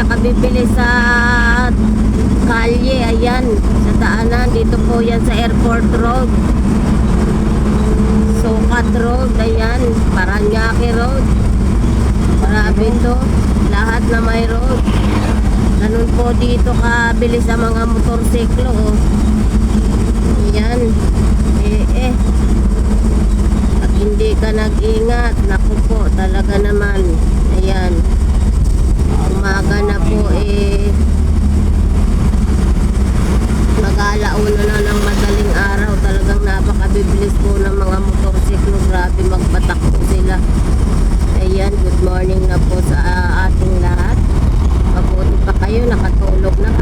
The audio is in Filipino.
nakabili sa kalye, ayan, sa daanan. Dito po yan sa Airport Road. Sukat Road, ayan, Paranaque Road. Marami to, lahat na may road. Ganun po dito kabili sa mga motorsiklo. Oh. magbatak po sila. Ayan good morning na po sa ating lahat. Mabuti pa kayo nakatulog na.